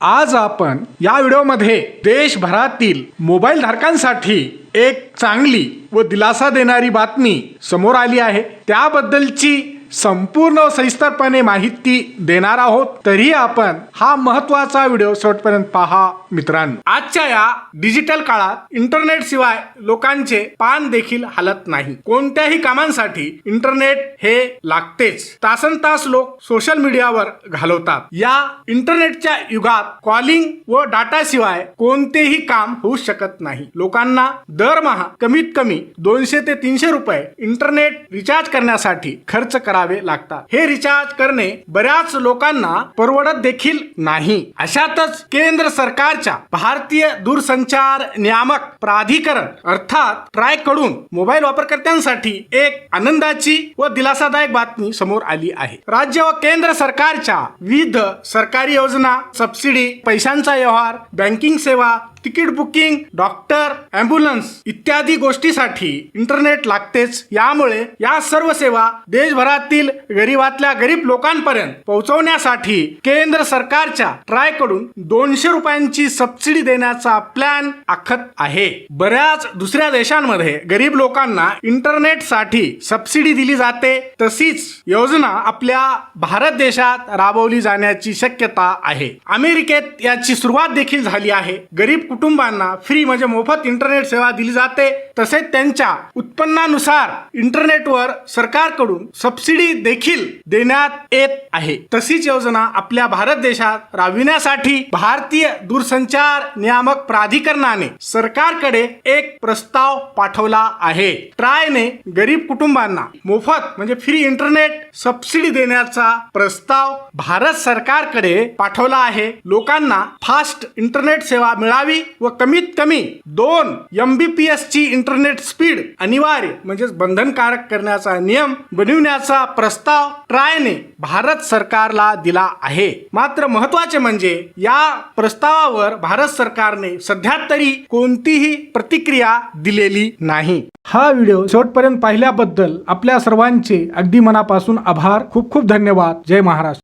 आज आपण या व्हिडिओमध्ये देशभरातील मोबाईल धारकांसाठी एक चांगली व दिलासा देणारी बातमी समोर आली आहे. त्याबद्दलची संपूर्ण सविस्तरपणे माहिती देणार आहोत. तरी आपण हा महत्त्वाचा व्हिडिओ शेवटपर्यंत पहा मित्रांनो. आजच्या या डिजिटल काळात इंटरनेट शिवाय लोकांचे पान देखील हलत नाही. कोणत्याही कामांसाठी इंटरनेट हे लागतेच. तासन तास लोक सोशल मीडियावर घालवतात. या इंटरनेटच्या युगात कॉलिंग व डाटा शिवाय कोणतेही काम होऊ शकत नाही. लोकांना दरमहा कमीत कमी दोनशे ते तीनशे रुपये इंटरनेट रिचार्ज करण्यासाठी खर्च करावे लागतात. हे रिचार्ज करणे बऱ्याच लोकांना परवडत देखील नाही. अशातच केंद्र सरकारच्या भारतीय दूरसंचार नियामक प्राधिकरण अर्थात ट्रायकडून मोबाईल वापरकर्त्यांसाठी एक आनंदाची व दिलासादायक बातमी समोर आली आहे. राज्य व केंद्र सरकारच्या विविध सरकारी योजना सबसिडी पैशांचा व्यवहार बँकिंग सेवा तिकीट बुकिंग डॉक्टर अँब्युलन्स इत्यादी गोष्टीसाठी इंटरनेट लागतेच. यामुळे या सर्व सेवा देशभरातील गरीबातल्या गरीब लोकांपर्यंत पोहोचवण्यासाठी केंद्र सरकारच्या ट्रायकडून दोनशे रुपयांची सबसिडी देण्याचा प्लॅन आखत आहे. बऱ्याच दुसऱ्या देशांमध्ये गरीब लोकांना इंटरनेटसाठी सबसिडी दिली जाते. तशीच योजना आपल्या भारत देशात राबवली जाण्याची शक्यता आहे. अमेरिकेत याची सुरुवात देखील झाली आहे. गरीब कुटुंबांना फ्री म्हणजे मोफत इंटरनेट सेवा दिली जाते. तसेच त्यांच्या उत्पन्नानुसार इंटरनेटवर सरकारकडून सबसिडी देखील देण्यात येत आहे. तशीच योजना आपल्या भारत देशात राबविण्यासाठी भारतीय दूरसंचार नियामक प्राधिकरणाने सरकारकडे एक प्रस्ताव पाठवला आहे. ट्रायने गरीब कुटुंबांना मोफत म्हणजे फ्री इंटरनेट सबसिडी देण्याचा प्रस्ताव भारत सरकारकडे पाठवला आहे. लोकांना फास्ट इंटरनेट सेवा मिळावी व कमीत कमी दोन एम बी पी एस ची इंटरनेट स्पीड अनिवार्य म्हणजेच बंधनकारक करण्याचा नियम बनविण्याचा प्रस्ताव ट्रायने भारत सरकारला दिला आहे. मात्र महत्त्वाचे म्हणजे या प्रस्तावावर भारत सरकारने सध्या तरी कोणतीही प्रतिक्रिया दिलेली नाही. हा व्हिडिओ शेवटपर्यंत पाहिल्याबद्दल आपल्या सर्वांचे अगदी मनापासून आभार. खूप खूप धन्यवाद. जय महाराष्ट्र.